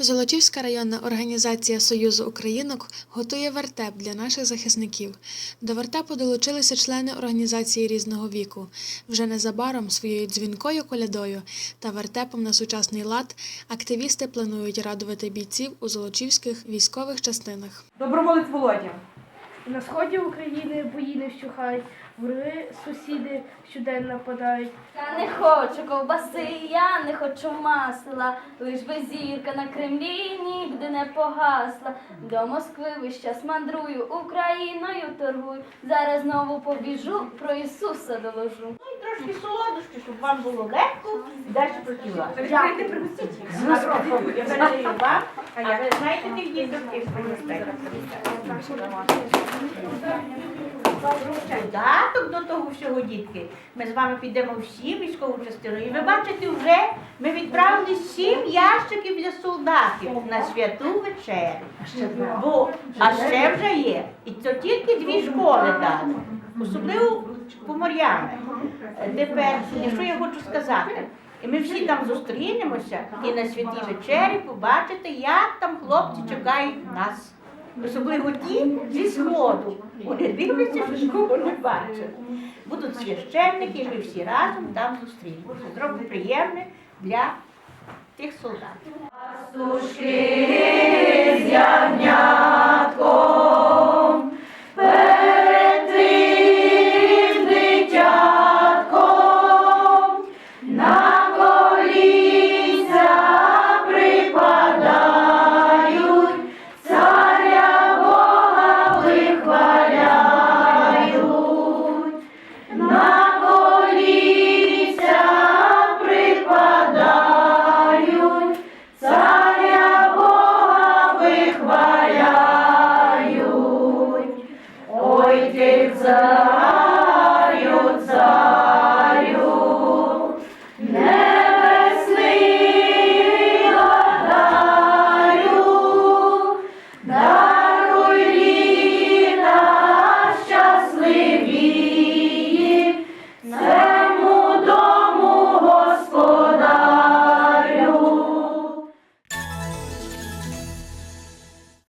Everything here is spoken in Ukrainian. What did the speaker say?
Золочівська районна організація Союзу Українок готує вертеп для наших захисників. До вертепу долучилися члени організації різного віку. Вже незабаром своєю дзвінкою колядою та вертепом на сучасний лад активісти планують радувати бійців у золочівських військових частинах. Доброволець Володя. На сході України бої не вщухають, вороги сусіди щоденно нападають. Я не хочу ковбаси, я не хочу масла, лиш би зірка на Кремлі нігде не погасла. До Москви весь час мандрую, Україною торгую. Зараз знову побіжу, про Ісуса доложу. Трошки солодощі, щоб вам було легко і далі працювати. Відкрийте, пригостіть Я передаю вам, а ви знаєте які принесете. Додаток до того всього, дітки. Ми з вами підемо всі військову частину. І ви бачите, вже ми відправили сім ящиків для солдатів на святу вечерю. Бо, а ще вже є. І це тільки дві школи дали. Особливо по поморяни. Тепер, що я хочу сказати? І ми всі там зустрінемося і на святій вечері побачите, як там хлопці чекають нас. Особливо ті зі сходу. Вони дивляться, що нікого не бачать. Будуть священники, і ми всі разом там зустрінемося. Зробимо приємне для тих солдатів. Gaza.